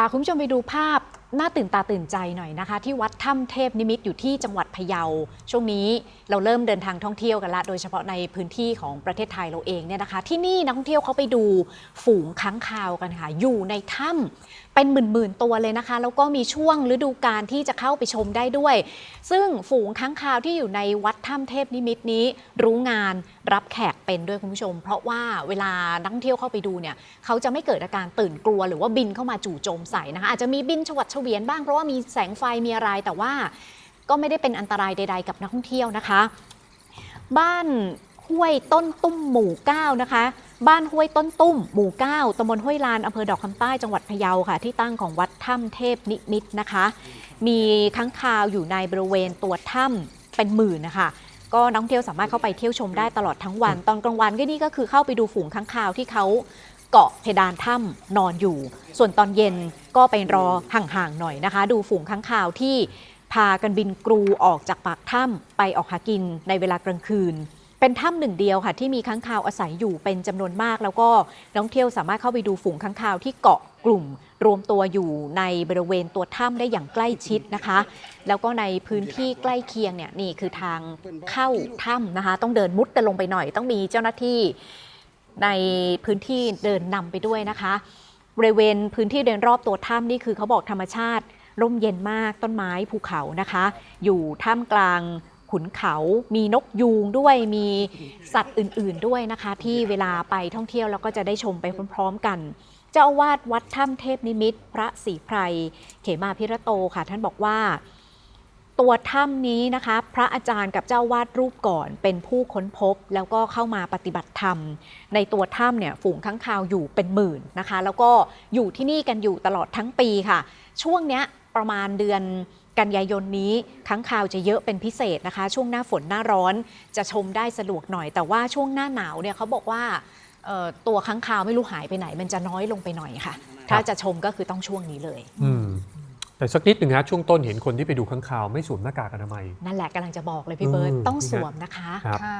พาคุณผู้ชมไปดูภาพ น่าตื่นตาตื่นใจหน่อยนะคะ ที่วัดถ้ำเทพนิมิตอยู่ที่จังหวัดพะเยา ช่วงนี้เราเริ่มเดินทางท่องเที่ยวกันละ โดยเฉพาะในพื้นที่ของประเทศไทยเราเองเนี่ยนะคะ ที่นี่นักท่องเที่ยวเขาไปดูฝูงค้างคาวกันค่ะ อยู่ในถ้ำเป็นหมื่นๆตัวเลยนะคะ แล้วก็มีช่วงฤดูกาลที่จะเข้าไปชมได้ด้วย ซึ่งฝูงค้างคาวที่อยู่ในวัดถ้ำเทพนิมิตนี้ รู้งานรับแขกเป็นด้วยคุณผู้ชม เพราะว่าเวลานักท่องเที่ยวเข้าไปดูเนี่ยเขาจะไม่เกิดอาการตื่นกลัว หรือว่าบินเข้ามาจู่โจมใส่นะคะอาจจะมีบินชวัดเวียนบ้างเพราะว่ามีแสงไฟมีอะไรแต่ว่าก็ไม่ได้เป็นอันตรายใด ๆ กับนักท่องเที่ยวนะคะ บ้านห้วยต้นตุ้มหมู่เก้านะคะ บ้านห้วยต้นตุ้มหมู่เก้าตำบลห้วยลานอำเภอดอกคำใต้จังหวัดพะเยาค่ะ ที่ตั้งของวัดถ้ำเทพนิมิตนะคะ มีค้างคาวอยู่ในบริเวณตัวถ้ำเป็นหมื่นนะคะก็นักท่องเที่ยวสามารถเข้าไปเที่ยวชมได้ตลอดทั้งวัน ตอนกลางวันก็นี่ก็คือเข้าไปดูฝูงค้างคาวที่เขาเกาะเพดานถ้ำนอนอยู่ ส่วนตอนเย็น ก็ไปรอห่างๆหน่อยนะคะ ดูฝูงค้างคาวที่พากันบินกรูออกจากปากถ้ำไปออกหากินในเวลากลางคืน เป็นถ้ำหนึ่งเดียวค่ะ ที่มีค้างคาวอาศัยอยู่เป็นจำนวนมาก แล้วก็นักท่องเที่ยวสามารถเข้าไปดูฝูงค้างคาวที่เกาะกลุ่ม รวมตัวอยู่ในบริเวณตัวถ้ำได้อย่างใกล้ชิดนะคะ แล้วก็ในพื้นที่ใกล้เคียงเนี่ยนี่คือทางเข้าถ้ำนะคะ ต้องเดินมุดกันลงไปหน่อย ต้องมีเจ้าหน้าที่ในพื้นที่เดินนำไปด้วยนะคะ บริเวณพื้นที่เดินรอบตัวถ้ำนี่คือเขาบอกธรรมชาติ ร่มเย็นมากต้นไม้ภูเขานะคะ อยู่ท่ามกลางขุนเขามีนกยูงด้วยมีสัตว์อื่นๆด้วยนะคะ ที่เวลาไปท่องเที่ยวแล้วก็จะได้ชมไปพร้อมๆกันเจ้าอาวาสวัดถ้ำเทพนิมิตรพระศรีไพรเขมาพิระโตค่ะ ท่านบอกว่า ตัวถ้ำนี้นะคะ พระอาจารย์กับเจ้าวาดรูปก่อนเป็นผู้ค้นพบ แล้วก็เข้ามาปฏิบัติธรรม ในตัวถ้ำเนี่ยฝูงค้างคาวอยู่เป็นหมื่นนะคะ แล้วก็อยู่ที่นี่กันอยู่ตลอดทั้งปีค่ะ ช่วงเนี้ยประมาณเดือนกันยายนนี้ค้างคาวจะเยอะเป็นพิเศษนะคะ ช่วงหน้าฝนหน้าร้อนจะชมได้สะดวกหน่อย แต่ว่าช่วงหน้าหนาวเนี่ยเขาบอกว่าเอ่อตัวค้างคาวไม่รู้หายไปไหน มันจะน้อยลงไปหน่อยค่ะ ถ้าจะชมก็คือต้องช่วงนี้เลย อืม แต่สักนิดหนึ่งฮะช่วงต้นเห็นคนที่ไปดูข้างข่าวไม่สวมหน้ากากอนามัย นั่นแหละกำลังจะบอกเลยพี่เบิร์ตอืมต้องสวมนะคะ ครับ ค่ะ